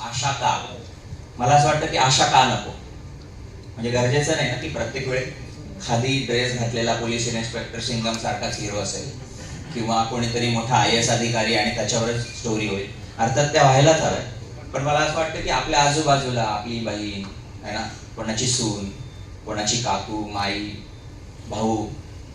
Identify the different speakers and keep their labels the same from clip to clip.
Speaker 1: आशा का? मला असं वाटतं की आशा का नको? म्हणजे गरजेचं नाही ना की प्रत्येक वेळी खादी ड्रेस घातलेला पोलीस इन्स्पेक्टर सिंगम सारखाच हिरो असेल. किंवा कोणीतरी मोठा आय एस अधिकारी आणि त्याच्यावरच स्टोरी होईल. अर्थात त्या व्हायलाच हव्या. पण मला असं वाटतं की आपल्या आजूबाजूला आपली बहीण आहे ना? कोणाची सून कोणाची काकू माई भाऊ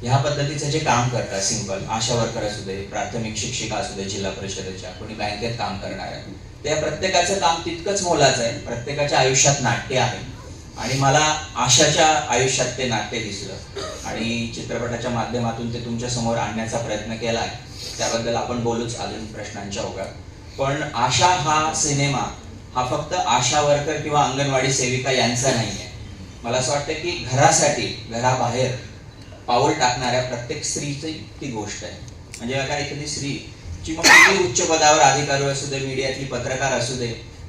Speaker 1: ह्या पद्धतीचं जे काम करतात सिंपल आशा वर्कर असू दे प्राथमिक शिक्षिका असू दे जिल्हा परिषदेच्या कोणी बँकेत काम करणाऱ्या त्या प्रत्येकाचं काम तितकंच मोलाचं आहे. प्रत्येकाच्या आयुष्यात नाट्य आहे. आणि मला आशाच्या आयुष्यात ते नाट्य दिसलं. आणि चित्रपटाच्या माध्यमातून ते तुमच्यासमोर आणण्याचा प्रयत्न केला आहे त्याबद्दल आपण बोलूच अजून प्रश्नांच्या ओघात. पण आशा हा सिनेमा हा फक्त आशा वर्कर किंवा अंगणवाडी सेविका यांचा नाही आहे मला असं वाटतं की घरासाठी घराबाहेर पाऊल टाकणाऱ्या प्रत्येक स्त्रीची ती गोष्ट आहे. म्हणजे काय एखादी स्त्री जी मग उच्च पदावर अधिकारी असू दे मीडियातली पत्रकार असू दे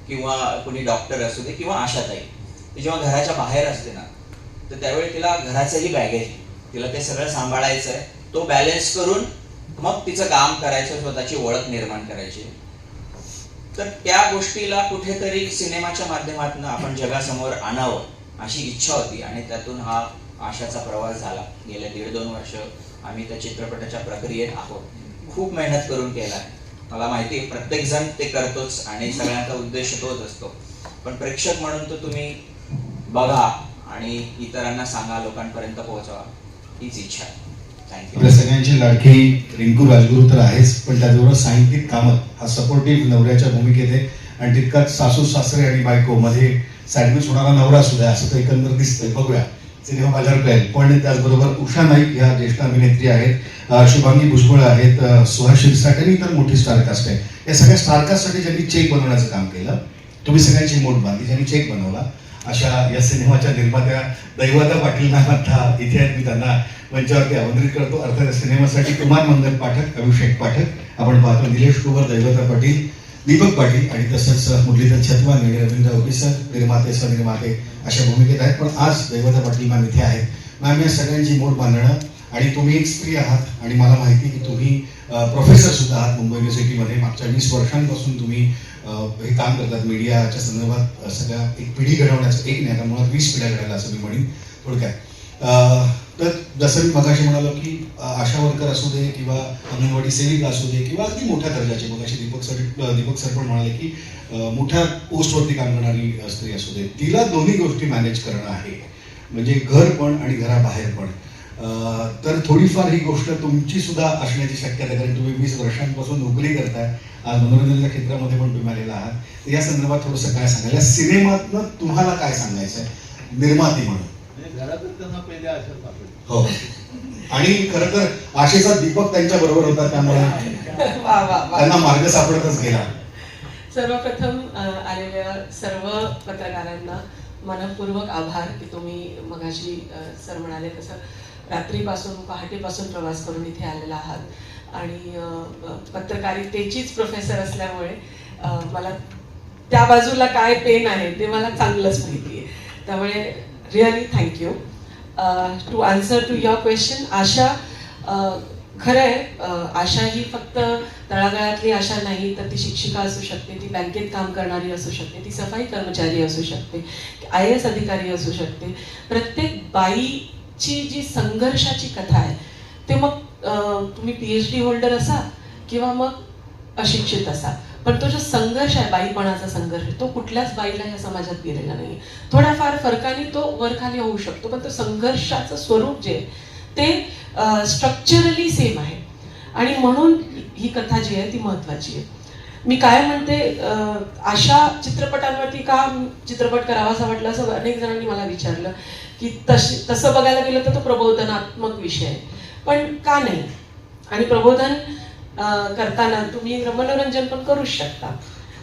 Speaker 1: किंवा कोणी डॉक्टर असू दे किंवा आशाताई ती जेव्हा घराच्या बाहेर असते ना तर त्यावेळी तिला घराचंही बॅगेज तिला ते सगळं सांभाळायचं आहे तो बॅलेन्स करून मग तिचं काम करायचं स्वतःची ओळख निर्माण करायची. तर त्या गोष्टीला कुठेतरी सिनेमाच्या माध्यमातून आपण जगासमोर आणावं अशी इच्छा होती. आणि त्यातून हा आशाचा प्रवास झाला. गेल्या दीड दोन वर्ष आम्ही त्या चित्रपटाच्या प्रक्रियेत आहोत. खूप मेहनत करून केला मला माहिती आहे प्रत्येक जण ते करतोच आणि सगळ्यांचा उद्देश तोच असतो. पण प्रेक्षक म्हणून तो तुम्ही बघा आणि इतरांना सांगा लोकांपर्यंत पोहोचवा. हीच इच्छा आहे.
Speaker 2: आपल्या सगळ्यांची लाडकी रिंकू राजगुरू तर आहेच पण त्याचबरोबर साहित्यिक कामत हा सपोर्टिव्ह नवऱ्याच्या भूमिकेत आहे. आणि तितकाच सासू सासरे आणि बायको मध्ये सॅडमिस होणारा नवरा सुद्धा असं तर एकंदर दिसतंय. बघूया. सिनेमा बाजार कळेल. पण त्याचबरोबर उषा नाईक या ज्येष्ठ अभिनेत्री आहेत शुभांगी भुजबळ आहेत सुहास शिरसाट आणि इतर मोठी स्टारकास्ट आहे या सगळ्या स्टारकास्टसाठी ज्यांनी चेक बनवण्याचं काम केलं तुम्ही सगळ्यांची मोठ बांधली. ज्यांनी चेक बनवला अशा या सिनेमाच्या निर्मात्या दैवता पाटील नामाथा इथे आहेत. मी त्यांना मंचावरती आमंत्रित करतो. अर्थात या सिनेमासाठी कुमार मंगल पाठक अभिषेक पाठक आपण पाहतो निलेश कुमार दैवता पाटील दीपक पाटील आणि तसंच मुरलीधर छतवान आणि रवींद्र ऑफिसर निर्माते सहनिर्माते अशा भूमिकेत आहेत. पण आज दैवता पाटील मॅम इथे आहेत. मॅम या सगळ्यांची मोठ बांधणं आणि तुम्ही एक स्त्री आहात आणि मला माहिती आहे की तुम्ही प्रोफेसर सुद्धा आहात मुंबई युनिव्हर्सिटीमध्ये मागच्या वीस वर्षांपासून तुम्ही हे काम करतात मीडियाच्या संदर्भात सगळ्या एक पिढी घडवण्याचं एक नाही आता मुळात वीस पिढ्या घडायला असं मी म्हणेन. थोडक्यात तर जसं मी मगाशी म्हणालो की आशा वर्कर असू दे किंवा अंगणवाडी सेविका असू दे किंवा अगदी मोठ्या दर्जाचे मगाशी दीपक सर दीपक सर पण म्हणाले की मोठ्या पोस्टवरती काम करणारी स्त्री असू दे. तिला दोन्ही गोष्टी मॅनेज करणं आहे. म्हणजे घर पण आणि घराबाहेर पण. तर थोडीफार ही गोष्ट तुमची सुद्धा असण्याची शक्यता आहे कारण तुम्ही वीस वर्षांपासून नोकरी करताय. आज मनोरंजनाच्या क्षेत्रामध्ये पण तुम्ही आलेला आहात. तर या संदर्भात थोडंसं काय सांगायला सिनेमातनं तुम्हाला काय सांगायचं आहे निर्माती म्हणून.
Speaker 3: म्हणजे घरातच त्यांना पहिले आशा सापडली.
Speaker 2: हो. आणि खरं तर आशेचा दीपक त्यांच्या बरोबर होता त्यामुळे
Speaker 4: वा वा वा.
Speaker 2: त्यांना मार्ग सापडतच गेला.
Speaker 4: सर्वप्रथम आलेल्या सर्व पत्रकारांना मनपूर्वक आभार की तुम्ही मगाशी सर म्हणाले तसं रात्रीपासून पहाटेपासून प्रवास करून इथे आलेला आहात. आणि पत्रकारितेचीच प्रोफेसर असल्यामुळे अ, मला त्या बाजूला काय पेन आहे ते मला चांगलंच माहिती आहे. त्यामुळे really thank you to answer to your question Asha uh, खरं आहे uh, आशा ही फक्त तळागाळातली आशा नाही तर ती शिक्षिका असू शकते ती बँकेत काम करणारी असू शकते ती सफाई कर्मचारी असू शकते आय एस अधिकारी असू शकते. प्रत्येक बाईची जी संघर्षाची कथा आहे ते मग uh, तुम्ही पी एच डी होल्डर असा किंवा मग अशिक्षित असा पण तो जो संघर्ष आहे बाईपणाचा संघर्ष तो कुठल्याच बाईला या समाजात गेलेला नाही थोड्याफार फरकाने तो वर खाली होऊ शकतो पण तो संघर्षाचं स्वरूप जे ते स्ट्रक्चरली सेम आहे. आणि म्हणून ही कथा जी आहे ती महत्वाची आहे. मी काय म्हणते अशा चित्रपटांवरती का चित्रपट करावासा वाटलं असं अनेक जणांनी मला विचारलं की तशी तसं बघायला गेलं तर तो प्रबोधनात्मक विषय आहे. पण का नाही? आणि प्रबोधन करताना तुम्ही मनोरंजन पण करूच शकता.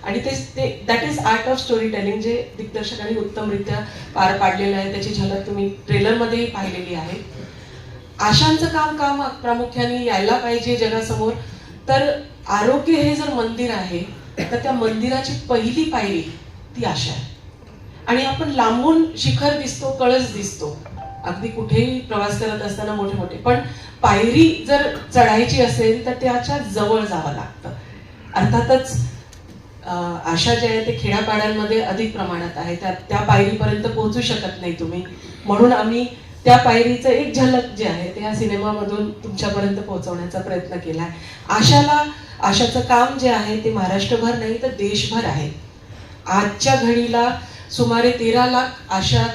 Speaker 4: आणि ते that is art of story telling जे दिग्दर्शकांनी उत्तमरित्या पार पाडलेलं आहे. त्याची झलक तुम्ही ट्रेलरमध्येही पाहिलेली आहे. आशांचं काम काम प्रामुख्याने यायला पाहिजे जगासमोर? तर आरोग्य हे जर मंदिर आहे तर त्या मंदिराची पहिली पायरी ती आशा आहे. आणि आपण लांबून शिखर दिसतो कळस दिसतो. अगदी कुठेही प्रवास करत असताना मोठे मोठे पण पायरी जर चढायची असेल तर त्याच्याजवळ जावं लागतं. अर्थातच आशा ज्या आहे ते खेड्यापाड्यांमध्ये अधिक प्रमाणात आहे. त्या त्या पायरीपर्यंत पोहोचू शकत नाही तुम्ही. म्हणून आम्ही त्या पायरीचं एक झलक जे आहे ते या सिनेमामधून तुमच्यापर्यंत पोहोचवण्याचा प्रयत्न केला आहे आशाला आशाचं काम जे आहे ते महाराष्ट्रभर नाही तर देशभर आहे. आजच्या घडीला सुमारे तेरा लाख आशा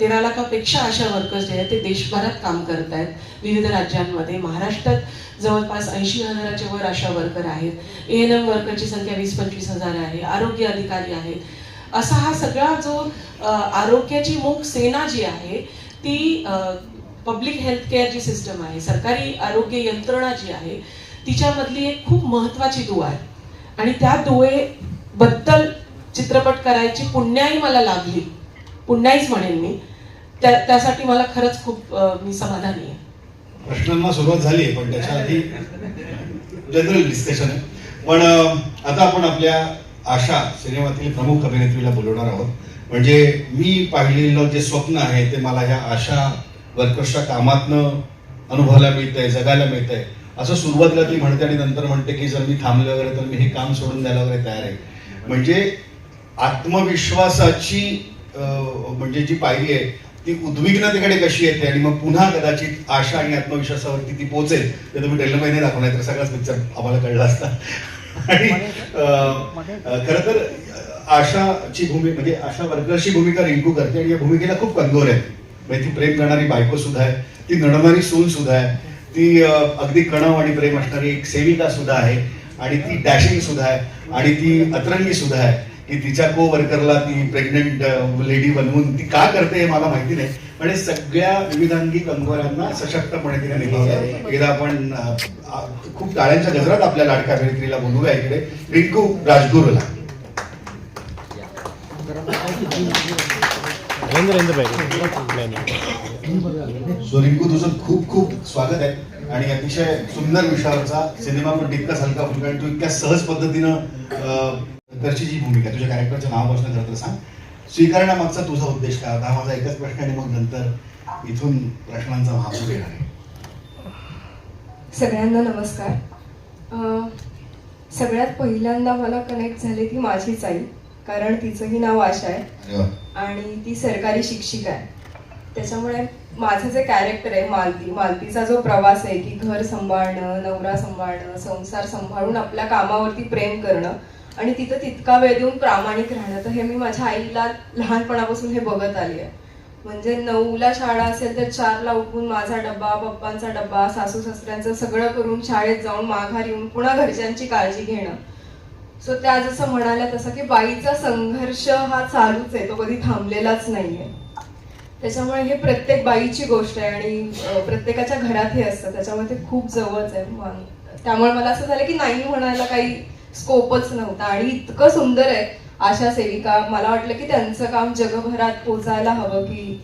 Speaker 4: तेरा लाखापेक्षा अशा वर्कर्स जे आहेत ते देशभरात काम करत आहेत. विविध राज्यांमध्ये महाराष्ट्रात जवळपास ऐंशी हजाराच्या वर अशा वर्कर आहेत. ए एन एम वर्करची संख्या वीस पंचवीस हजार आहे. आरोग्य अधिकारी आहेत. असा हा सगळा जो आरोग्याची मूक सेना जी आहे ती पब्लिक हेल्थ केअर जी सिस्टम आहे सरकारी आरोग्य यंत्रणा जी आहे तिच्यामधली एक खूप महत्वाची दुवा आहे. आणि त्या दुवेबद्दल चित्रपट करायची पुण्याही मला लाभली पुण्याईच म्हणेन मी. त्या त्यासाठी मला खरंच खूप मी समाधानी आहे.
Speaker 2: प्रश्नांना सुरुवात झाली आहे पण त्याच्या आधी जनरल डिस्कशन आहे. पण आता आपण आपल्या आशा सिनेमातील प्रमुख अभिनेत्रीला बोलवणार आहोत. म्हणजे मी पाहिलेलं जे स्वप्न आहे ते मला ह्या आशा वर्कर्सच्या कामातनं अनुभवायला मिळतंय जगायला मिळतंय. असं सुरुवातीला ती म्हणते आणि नंतर म्हणते की जर मी थांबले वगैरे तर मी हे काम सोडून द्यायला वगैरे तयार आहे. म्हणजे आत्मविश्वासाची म्हणजे जी पायरी आहे ती उद्विग्नतेकडे कशी येते आणि मग पुन्हा कदाचित आशा आणि आत्मविश्वासावरती ती पोहोचेल ते तुम्ही डेल महिने दाखवणार तर सगळाच पिक्चर आम्हाला कळला असता. आणि खरं तर आशाची भूमी म्हणजे आशा वर्करची भूमिका रिंकू करते आणि या भूमिकेला खूप कंगोर आहे. म्हणजे ती प्रेम करणारी बायको सुद्धा आहे ती नडणारी सून सुद्धा आहे ती अगदी कणव आणि प्रेम असणारी एक सेविका सुद्धा आहे आणि ती डॅशिंग सुद्धा आहे आणि ती अतरंगी सुद्धा आहे. की तिच्या को वर्करला ती प्रेग्नेंट लेडी बनवून ती का करते हे मला माहिती नाही. पण हे सगळ्या विविधांगी कंगोऱ्यांना सशक्तपणे तिने निभावलं. एकदा आपण खूप टाळ्यांच्या गजरात आपल्या लाडक्या अभिनेत्रीला बोलूया इकडे. रिंकू राजगुरूला. सो रिंकू तुझं खूप खूप स्वागत आहे. आणि अतिशय सुंदर विषयावरचा सिनेमा पण तितकाच हलका फुलका आणि तू इतक्या सहज पद्धतीनं अं, करची जी भूमिका तुझ्या कॅरेक्टरच्या नावापासून खरं तर सांग. स्वीकारण्यामागचा तुझा उद्देश काय होता? माझा एकच प्रश्न आणि मग नंतर इथून प्रश्नांचा महापूर येणार आहे.
Speaker 5: सगळ्यांना नमस्कार. अं, सगळ्यात पहिल्यांदा मला कनेक्ट झाले ती माझीच आई कारण तिचंही नाव आशा आहे.
Speaker 2: अरे वा.
Speaker 5: आणि ती सरकारी शिक्षिका आहे. त्याच्यामुळे माझं जे कॅरेक्टर आहे मालती मालतीचा जो प्रवास आहे की घर सांभाळणं नवरा सांभाळणं संसार सांभाळून आपल्या कामावरती प्रेम करणं आणि तिथं तितका वेळ देऊन प्रामाणिक राहणं. तर हे मी माझ्या आईला लहानपणापासून हे बघत आली आहे. म्हणजे नऊला शाळा असेल तर चारला उठून माझा डब्बा पप्पांचा डब्बा सासू सासऱ्यांचं सगळं करून शाळेत जाऊन माघार येऊन पुन्हा घरच्यांची काळजी घेणं. सो त्या जसं म्हणाल्या तसं की बाईचा संघर्ष हा चालूच आहे. तो कधी थांबलेलाच नाहीये. त्याच्यामुळे हे प्रत्येक बाईची गोष्ट आहे आणि प्रत्येकाच्या घरात हे असतं. त्याच्यामुळे ते खूप जवळच आहे. त्यामुळे मला असं झालं की नाही म्हणायला काही स्कोपच नव्हता. आणि इतकं सुंदर आहे आशा सेविका. मला वाटलं की त्यांचं काम जगभरात पोचायला हवं की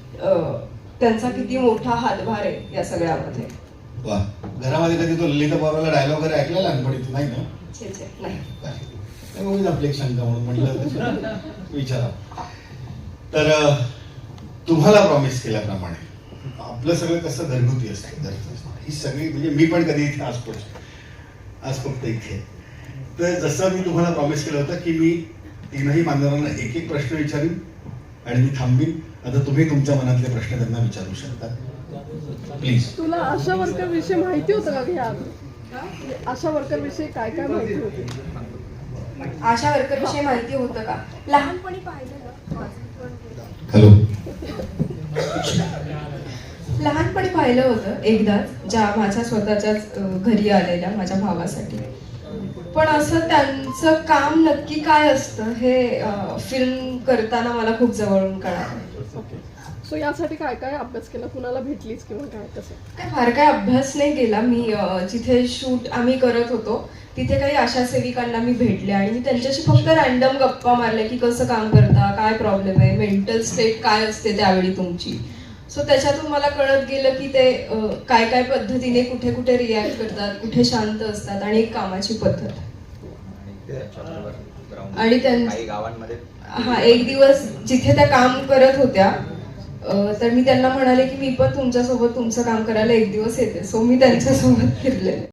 Speaker 5: त्यांचा किती मोठा हातभार आहे या सगळ्यामध्ये.
Speaker 2: वा. घरामध्ये कधी तो ललिता पवारला डायलॉग वगैरे ऐकला लहानपणी नाही ना?
Speaker 5: नाही.
Speaker 2: त्यामुळे आपली एक शंका म्हणून म्हटलं विचारा. तर तुम्हाला प्रॉमिस केल्याप्रमाणे आपलं सगळं कसं घरगुती असतं. ही सगळी म्हणजे मी पण कधी इथे असतो आज फक्त इथे. तर जसं मी तुम्हाला प्रॉमिस केलं होतं की मी तीनही मान्यवरांना एक एक प्रश्न विचारीन आणि मी थांबीन. आता तुम्ही तुमच्या मनातले प्रश्न त्यांना विचारू शकता. प्लीज
Speaker 6: तुला आशा वर्कर विषयी माहिती होतं का घ्या? आशा वर्कर विषयी काय काय माहिती होती?
Speaker 5: आशा वर्कर विषयी माहिती होतं का? लहानपणी पाहिलं
Speaker 2: हॅलो
Speaker 5: लहानपणी पाहिलं होतं एकदाच ज्या माझ्या स्वतःच्याच घरी आलेल्या माझ्या भावासाठी. पण असं त्यांचं काम नक्की काय असतं हे फिल्म करताना मला खूप जवळून कळालं.
Speaker 6: सो यासाठी काय काय अभ्यास केला? कुणाला भेटलीच किंवा काय? कसं?
Speaker 5: काय फार काय अभ्यास नाही केला मी जिथे शूट आम्ही करत होतो तिथे काही आशा सेविकांना मी भेटले आणि मी त्यांच्याशी फक्त रॅन्डम गप्पा मारल्या की कसं काम करता काय प्रॉब्लेम आहे मेंटल स्टेट काय असते त्यावेळी तुमची? सो त्याच्यातून मला कळत गेलं की ते काय काय पद्धतीने कुठे कुठे रिॲक्ट करतात कुठे शांत असतात आणि एक कामाची पद्धत. आणि त्यां-
Speaker 1: काही गावांमध्ये.
Speaker 5: हा एक दिवस जिथे त्या काम करत होत्या तर मी त्यांना म्हणाले की मी पण तुमच्यासोबत तुमचं काम करायला एक दिवस येते. सो मी त्यांच्यासोबत फिरले.